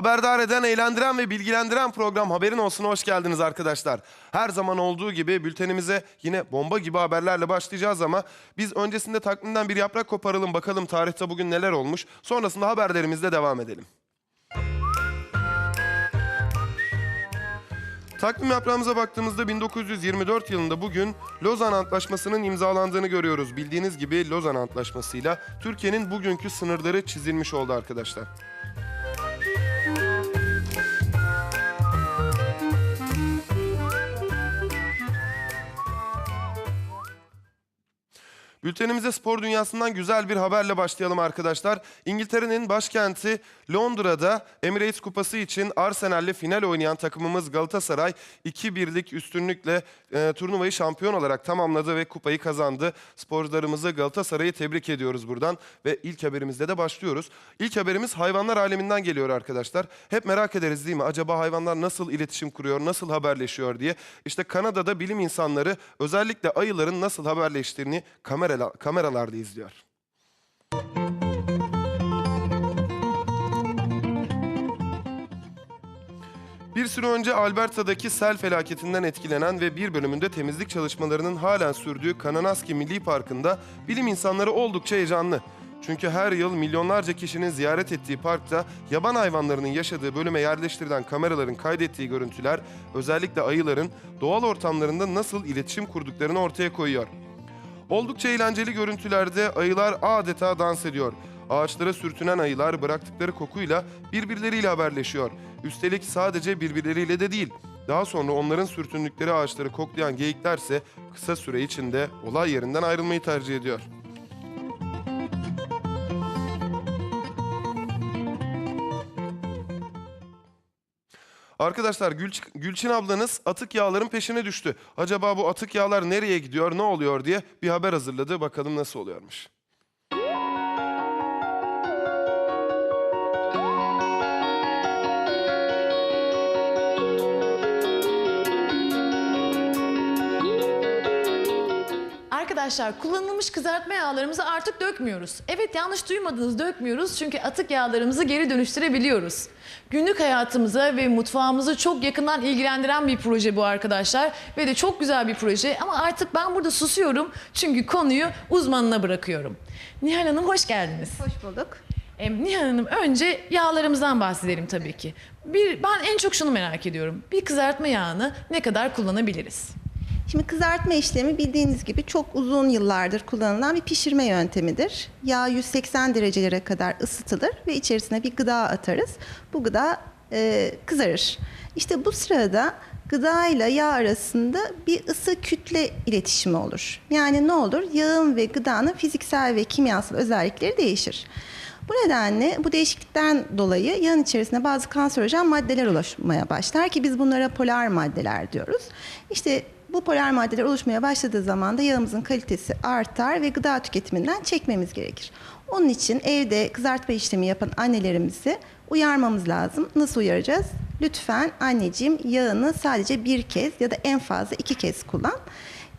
Haberdar eden, eğlendiren ve bilgilendiren program Haberin Olsun hoş geldiniz arkadaşlar. Her zaman olduğu gibi bültenimize yine bomba gibi haberlerle başlayacağız ama biz öncesinde takvimden bir yaprak koparalım bakalım tarihte bugün neler olmuş. Sonrasında haberlerimizle devam edelim. Takvim yaprağımıza baktığımızda 1924 yılında bugün Lozan Antlaşması'nın imzalandığını görüyoruz. Bildiğiniz gibi Lozan Antlaşması'yla Türkiye'nin bugünkü sınırları çizilmiş oldu arkadaşlar. Bültenimize spor dünyasından güzel bir haberle başlayalım arkadaşlar. İngiltere'nin başkenti Londra'da Emirates Kupası için Arsenal'le final oynayan takımımız Galatasaray 2-1'lik üstünlükle e, turnuvayı şampiyon olarak tamamladı ve kupayı kazandı. Sporcularımızı Galatasaray'ı tebrik ediyoruz buradan ve ilk haberimizle de başlıyoruz. İlk haberimiz hayvanlar aleminden geliyor arkadaşlar. Hep merak ederiz değil mi? Acaba hayvanlar nasıl iletişim kuruyor, nasıl haberleşiyor diye. İşte Kanada'da bilim insanları özellikle ayıların nasıl haberleştiğini kamera kameralarda izliyor. Bir süre önce Alberta'daki sel felaketinden etkilenen ve bir bölümünde temizlik çalışmalarının halen sürdüğü Kananaski Milli Parkı'nda bilim insanları oldukça heyecanlı. Çünkü her yıl milyonlarca kişinin ziyaret ettiği parkta yaban hayvanlarının yaşadığı bölüme yerleştirilen kameraların kaydettiği görüntüler özellikle ayıların doğal ortamlarında nasıl iletişim kurduklarını ortaya koyuyor. Oldukça eğlenceli görüntülerde ayılar adeta dans ediyor. Ağaçlara sürtünen ayılar bıraktıkları kokuyla birbirleriyle haberleşiyor. Üstelik sadece birbirleriyle de değil. Daha sonra onların sürtündükleri ağaçları koklayan geyiklerse kısa süre içinde olay yerinden ayrılmayı tercih ediyor. Arkadaşlar Gülç- Gülçin ablanız atık yağların peşine düştü. Acaba bu atık yağlar nereye gidiyor, ne oluyor diye bir haber hazırladı. Bakalım nasıl oluyormuş. Arkadaşlar kullanılmış kızartma yağlarımızı artık dökmüyoruz. Evet yanlış duymadınız dökmüyoruz çünkü atık yağlarımızı geri dönüştürebiliyoruz. Günlük hayatımıza ve mutfağımızı çok yakından ilgilendiren bir proje bu arkadaşlar. Ve de çok güzel bir proje ama artık ben burada susuyorum çünkü konuyu uzmanına bırakıyorum. Nihal Hanım hoş geldiniz. Hoş bulduk. Em, Nihal Hanım önce yağlarımızdan bahsedelim tabii ki. Bir, ben en çok şunu merak ediyorum. Bir kızartma yağını ne kadar kullanabiliriz? Şimdi kızartma işlemi bildiğiniz gibi çok uzun yıllardır kullanılan bir pişirme yöntemidir. Yağ 180 derecelere kadar ısıtılır ve içerisine bir gıda atarız. Bu gıda e, kızarır. İşte bu sırada gıda ile yağ arasında bir ısı kütle iletişimi olur. Yani ne olur? Yağın ve gıdanın fiziksel ve kimyasal özellikleri değişir. Bu nedenle bu değişiklikten dolayı yağın içerisine bazı kanserojen maddeler oluşmaya başlar ki biz bunlara polar maddeler diyoruz. İşte bu polar maddeler oluşmaya başladığı zaman da yağımızın kalitesi artar ve gıda tüketiminden çekmemiz gerekir. Onun için evde kızartma işlemi yapan annelerimizi uyarmamız lazım. Nasıl uyaracağız? Lütfen anneciğim yağını sadece bir kez ya da en fazla iki kez kullan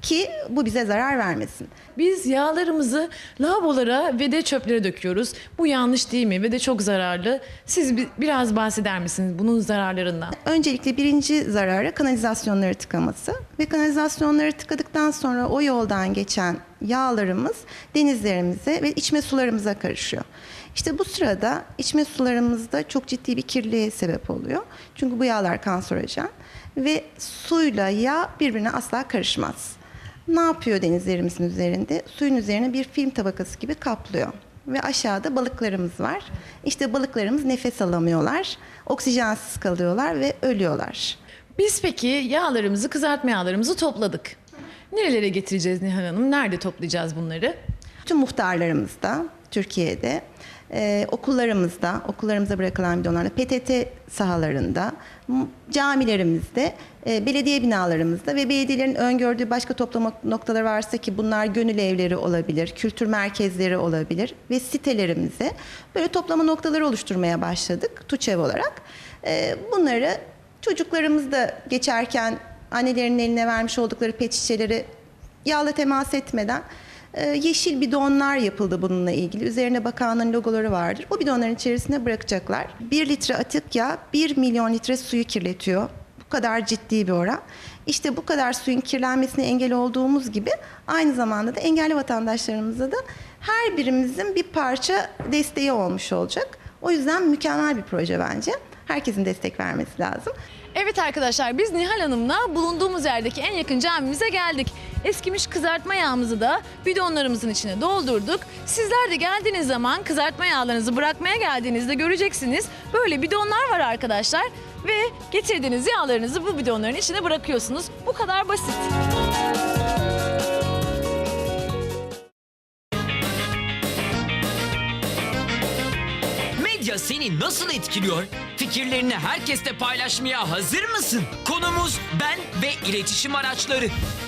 ki bu bize zarar vermesin. Biz yağlarımızı lavabolara ve de çöplere döküyoruz. Bu yanlış değil mi ve de çok zararlı. Siz bi- biraz bahseder misiniz bunun zararlarından? Öncelikle birinci zararı kanalizasyonları tıkaması ve kanalizasyonları tıkadıktan sonra o yoldan geçen yağlarımız denizlerimize ve içme sularımıza karışıyor. İşte bu sırada içme sularımızda çok ciddi bir kirliliğe sebep oluyor. Çünkü bu yağlar kanserojen ve suyla yağ birbirine asla karışmaz. Ne yapıyor denizlerimizin üzerinde? Suyun üzerine bir film tabakası gibi kaplıyor. Ve aşağıda balıklarımız var. İşte balıklarımız nefes alamıyorlar. Oksijensiz kalıyorlar ve ölüyorlar. Biz peki yağlarımızı, kızartma yağlarımızı topladık. Nerelere getireceğiz Nihal Hanım? Nerede toplayacağız bunları? Tüm muhtarlarımızda, Türkiye'de, e, okullarımızda, okullarımıza bırakılan bidonlarla, PTT sahalarında, camilerimizde, e, belediye binalarımızda ve belediyelerin öngördüğü başka toplama noktaları varsa ki bunlar gönül evleri olabilir, kültür merkezleri olabilir ve sitelerimize böyle toplama noktaları oluşturmaya başladık TUÇEV olarak. E, bunları çocuklarımız da geçerken annelerin eline vermiş oldukları pet şişeleri yağla temas etmeden yeşil bidonlar yapıldı bununla ilgili. Üzerine bakanlığın logoları vardır. O bidonların içerisine bırakacaklar. 1 litre atık yağ 1 milyon litre suyu kirletiyor. Bu kadar ciddi bir oran. İşte bu kadar suyun kirlenmesine engel olduğumuz gibi aynı zamanda da engelli vatandaşlarımıza da her birimizin bir parça desteği olmuş olacak. O yüzden mükemmel bir proje bence. Herkesin destek vermesi lazım. Evet arkadaşlar biz Nihal Hanım'la bulunduğumuz yerdeki en yakın camimize geldik. Eskimiş kızartma yağımızı da bidonlarımızın içine doldurduk. Sizler de geldiğiniz zaman kızartma yağlarınızı bırakmaya geldiğinizde göreceksiniz. Böyle bidonlar var arkadaşlar. Ve getirdiğiniz yağlarınızı bu bidonların içine bırakıyorsunuz. Bu kadar basit. Medya seni nasıl etkiliyor? Fikirlerini herkesle paylaşmaya hazır mısın? Konumuz ben ve iletişim araçları.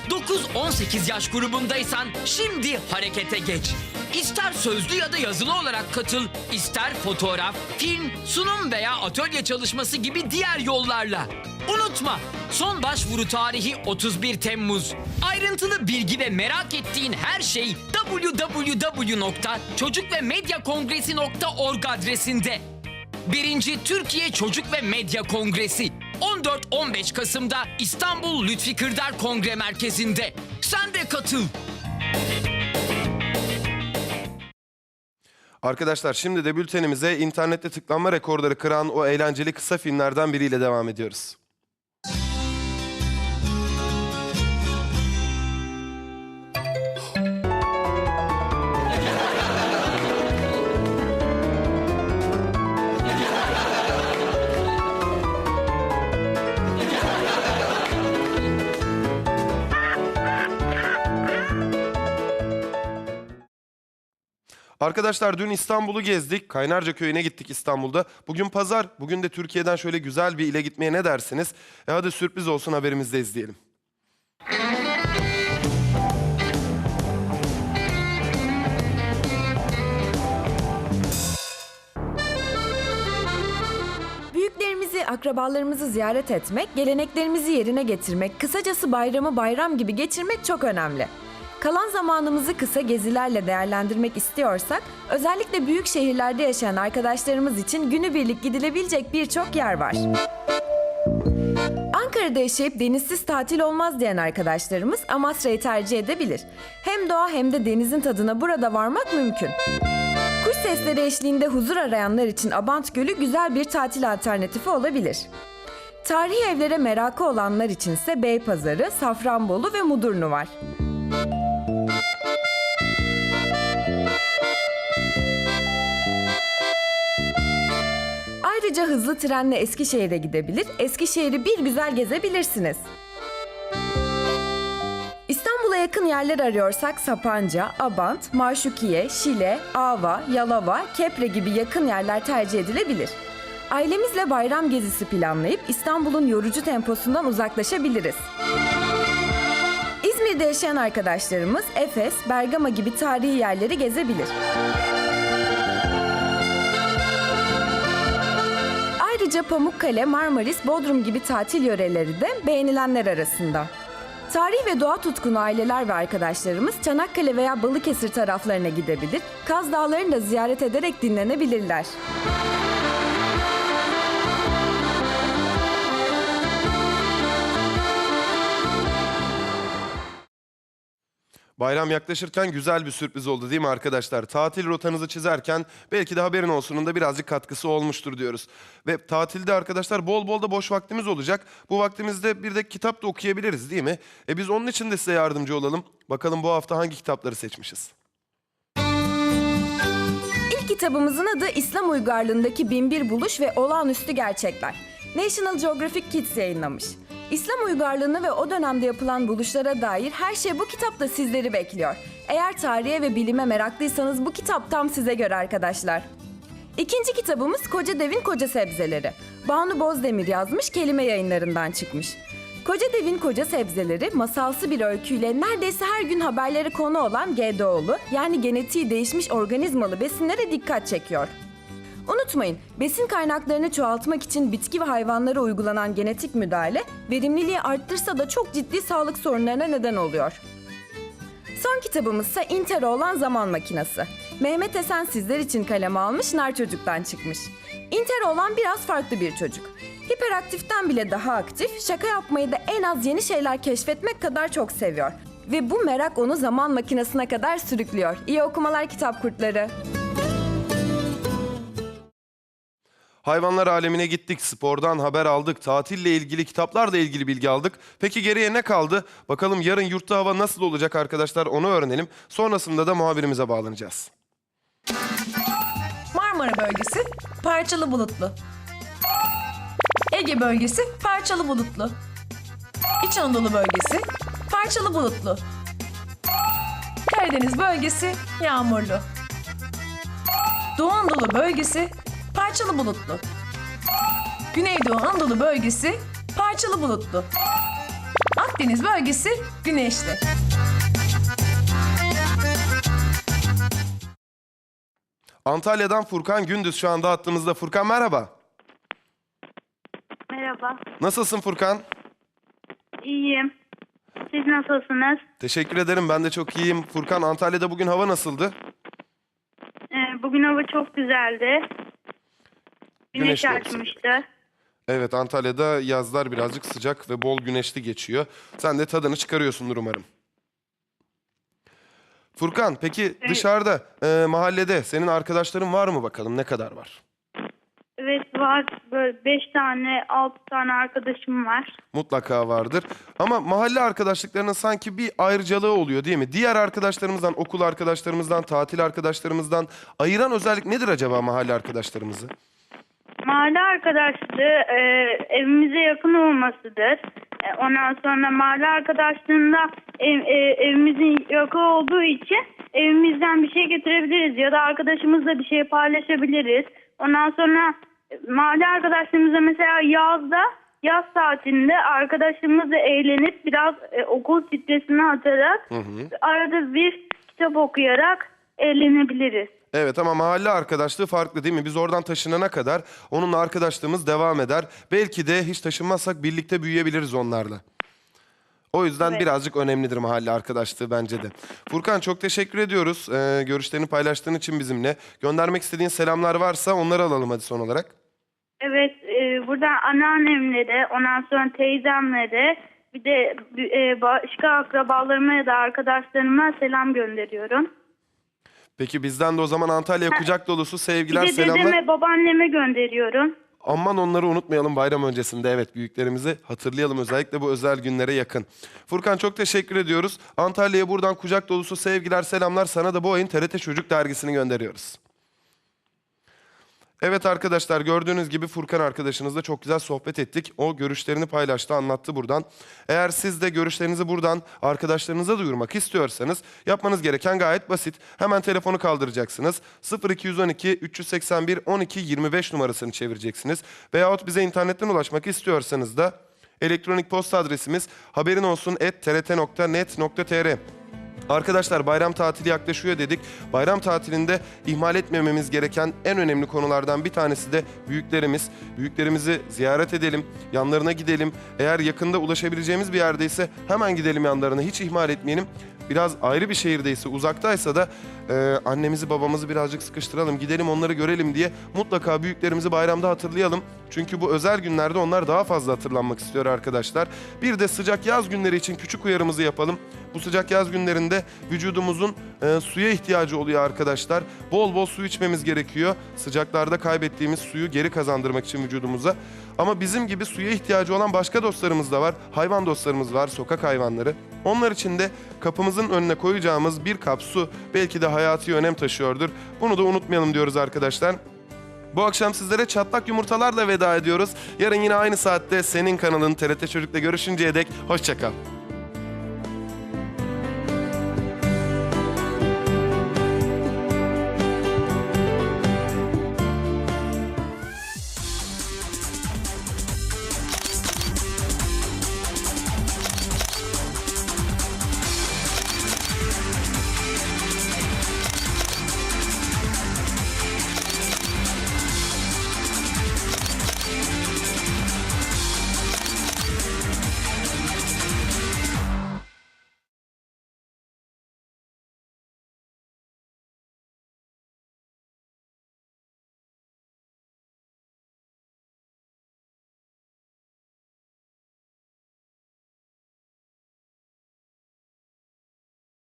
9-18 yaş grubundaysan şimdi harekete geç. İster sözlü ya da yazılı olarak katıl, ister fotoğraf, film, sunum veya atölye çalışması gibi diğer yollarla. Unutma, son başvuru tarihi 31 Temmuz. Ayrıntılı bilgi ve merak ettiğin her şey www.çocukvemedyakongresi.org adresinde. Birinci Türkiye Çocuk ve Medya Kongresi 14-15 Kasım'da İstanbul Lütfi Kırdar Kongre Merkezi'nde. Sen de katıl. Arkadaşlar şimdi de bültenimize internette tıklanma rekorları kıran o eğlenceli kısa filmlerden biriyle devam ediyoruz. Arkadaşlar dün İstanbul'u gezdik. Kaynarca Köyü'ne gittik İstanbul'da. Bugün pazar. Bugün de Türkiye'den şöyle güzel bir ile gitmeye ne dersiniz? E hadi sürpriz olsun haberimizde izleyelim. Büyüklerimizi, akrabalarımızı ziyaret etmek, geleneklerimizi yerine getirmek, kısacası bayramı bayram gibi geçirmek çok önemli. Kalan zamanımızı kısa gezilerle değerlendirmek istiyorsak, özellikle büyük şehirlerde yaşayan arkadaşlarımız için günübirlik gidilebilecek birçok yer var. Ankara'da yaşayıp denizsiz tatil olmaz diyen arkadaşlarımız Amasra'yı tercih edebilir. Hem doğa hem de denizin tadına burada varmak mümkün. Kuş sesleri eşliğinde huzur arayanlar için Abant Gölü güzel bir tatil alternatifi olabilir. Tarihi evlere merakı olanlar içinse Beypazarı, Safranbolu ve Mudurnu var. Ayrıca hızlı trenle Eskişehir'e gidebilir, Eskişehir'i bir güzel gezebilirsiniz. İstanbul'a yakın yerler arıyorsak Sapanca, Abant, Maşukiye, Şile, Ava, Yalova, Kepre gibi yakın yerler tercih edilebilir. Ailemizle bayram gezisi planlayıp İstanbul'un yorucu temposundan uzaklaşabiliriz. İzmir'de yaşayan arkadaşlarımız Efes, Bergama gibi tarihi yerleri gezebilir. Ayrıca Pamukkale, Marmaris, Bodrum gibi tatil yöreleri de beğenilenler arasında. Tarih ve doğa tutkunu aileler ve arkadaşlarımız Çanakkale veya Balıkesir taraflarına gidebilir, Kaz Dağları'nı da ziyaret ederek dinlenebilirler. Bayram yaklaşırken güzel bir sürpriz oldu değil mi arkadaşlar? Tatil rotanızı çizerken belki de haberin olsunun da birazcık katkısı olmuştur diyoruz. Ve tatilde arkadaşlar bol bol da boş vaktimiz olacak. Bu vaktimizde bir de kitap da okuyabiliriz değil mi? E biz onun için de size yardımcı olalım. Bakalım bu hafta hangi kitapları seçmişiz? İlk kitabımızın adı İslam uygarlığındaki binbir buluş ve olağanüstü gerçekler. National Geographic Kids yayınlamış. İslam uygarlığını ve o dönemde yapılan buluşlara dair her şey bu kitapta sizleri bekliyor. Eğer tarihe ve bilime meraklıysanız bu kitap tam size göre arkadaşlar. İkinci kitabımız Koca Devin Koca Sebzeleri. Banu Bozdemir yazmış, kelime yayınlarından çıkmış. Koca Devin Koca Sebzeleri masalsı bir öyküyle neredeyse her gün haberlere konu olan GDO'lu yani genetiği değişmiş organizmalı besinlere dikkat çekiyor. Unutmayın, besin kaynaklarını çoğaltmak için bitki ve hayvanlara uygulanan genetik müdahale verimliliği arttırsa da çok ciddi sağlık sorunlarına neden oluyor. Son kitabımızsa Intero olan zaman makinesi. Mehmet Esen sizler için kaleme almış Nar Çocuk'tan çıkmış. Intero olan biraz farklı bir çocuk. Hiperaktiften bile daha aktif, şaka yapmayı da en az yeni şeyler keşfetmek kadar çok seviyor. Ve bu merak onu zaman makinesine kadar sürüklüyor. İyi okumalar kitap kurtları. Hayvanlar alemine gittik, spordan haber aldık, tatille ilgili kitaplarla ilgili bilgi aldık. Peki geriye ne kaldı? Bakalım yarın yurtta hava nasıl olacak arkadaşlar onu öğrenelim. Sonrasında da muhabirimize bağlanacağız. Marmara bölgesi parçalı bulutlu. Ege bölgesi parçalı bulutlu. İç Anadolu bölgesi parçalı bulutlu. Karadeniz bölgesi yağmurlu. Doğu Anadolu bölgesi parçalı bulutlu. Güneydoğu Anadolu bölgesi parçalı bulutlu. Akdeniz bölgesi güneşli. Antalya'dan Furkan Gündüz şu anda hattımızda. Furkan merhaba. Merhaba, Nasılsın Furkan? iyiyim. Siz nasılsınız? Teşekkür ederim ben de çok iyiyim. Furkan Antalya'da bugün hava nasıldı? Ee, bugün hava çok güzeldi. Güneş Güneşli açmıştı. Evet Antalya'da yazlar birazcık sıcak ve bol güneşli geçiyor. Sen de tadını çıkarıyorsundur umarım. Furkan peki dışarıda e, mahallede senin arkadaşların var mı bakalım ne kadar var? Evet var, böyle beş tane, altı tane arkadaşım var. Mutlaka vardır. Ama mahalle arkadaşlıklarının sanki bir ayrıcalığı oluyor değil mi? Diğer arkadaşlarımızdan, okul arkadaşlarımızdan, tatil arkadaşlarımızdan ayıran özellik nedir acaba mahalle arkadaşlarımızı? Mahalle arkadaşlığı e, evimize yakın olmasıdır. E, ondan sonra mahalle arkadaşlığında ev, e, evimizin yakın olduğu için evimizden bir şey getirebiliriz ya da arkadaşımızla bir şey paylaşabiliriz. Ondan sonra mahalle arkadaşlarımızla mesela yazda yaz tatilinde arkadaşlarımızla eğlenip biraz e, okul stresini atarak arada bir kitap okuyarak eğlenebiliriz. Evet ama mahalle arkadaşlığı farklı değil mi? Biz oradan taşınana kadar onunla arkadaşlığımız devam eder. Belki de hiç taşınmazsak birlikte büyüyebiliriz onlarla. O yüzden Evet. birazcık önemlidir mahalle arkadaşlığı bence de. Furkan çok teşekkür ediyoruz ee, görüşlerini paylaştığın için bizimle. Göndermek istediğin selamlar varsa onları alalım hadi son olarak. Evet, e, burada anneannemlere, ondan sonra teyzemlere, bir de e, başka akrabalarıma ya da arkadaşlarıma selam gönderiyorum. Peki bizden de o zaman Antalya'ya kucak dolusu Bir sevgiler, de selamlar. dedeme, babaanneme gönderiyorum. Aman onları unutmayalım bayram öncesinde. Evet büyüklerimizi hatırlayalım özellikle bu özel günlere yakın. Furkan çok teşekkür ediyoruz. Antalya'ya buradan kucak dolusu sevgiler, selamlar. Sana da bu ayın TRT Çocuk dergisini gönderiyoruz. Evet arkadaşlar gördüğünüz gibi Furkan arkadaşınızla çok güzel sohbet ettik. O görüşlerini paylaştı, anlattı buradan. Eğer siz de görüşlerinizi buradan arkadaşlarınıza duyurmak istiyorsanız yapmanız gereken gayet basit. Hemen telefonu kaldıracaksınız. 0212 381 12 25 numarasını çevireceksiniz. Veyahut bize internetten ulaşmak istiyorsanız da elektronik posta adresimiz haberin olsun trt.net.tr Arkadaşlar bayram tatili yaklaşıyor dedik. Bayram tatilinde ihmal etmememiz gereken en önemli konulardan bir tanesi de büyüklerimiz. Büyüklerimizi ziyaret edelim, yanlarına gidelim. Eğer yakında ulaşabileceğimiz bir yerdeyse hemen gidelim yanlarına, hiç ihmal etmeyelim. Biraz ayrı bir şehirdeyse, uzaktaysa da e, annemizi babamızı birazcık sıkıştıralım, gidelim onları görelim diye mutlaka büyüklerimizi bayramda hatırlayalım. Çünkü bu özel günlerde onlar daha fazla hatırlanmak istiyor arkadaşlar. Bir de sıcak yaz günleri için küçük uyarımızı yapalım. Bu sıcak yaz günlerinde vücudumuzun e, suya ihtiyacı oluyor arkadaşlar. Bol bol su içmemiz gerekiyor. Sıcaklarda kaybettiğimiz suyu geri kazandırmak için vücudumuza. Ama bizim gibi suya ihtiyacı olan başka dostlarımız da var. Hayvan dostlarımız var, sokak hayvanları. Onlar için de kapımızın önüne koyacağımız bir kap su belki de hayati önem taşıyordur. Bunu da unutmayalım diyoruz arkadaşlar. Bu akşam sizlere çatlak yumurtalarla veda ediyoruz. Yarın yine aynı saatte senin kanalın TRT Çocuk'la görüşünceye dek hoşçakal.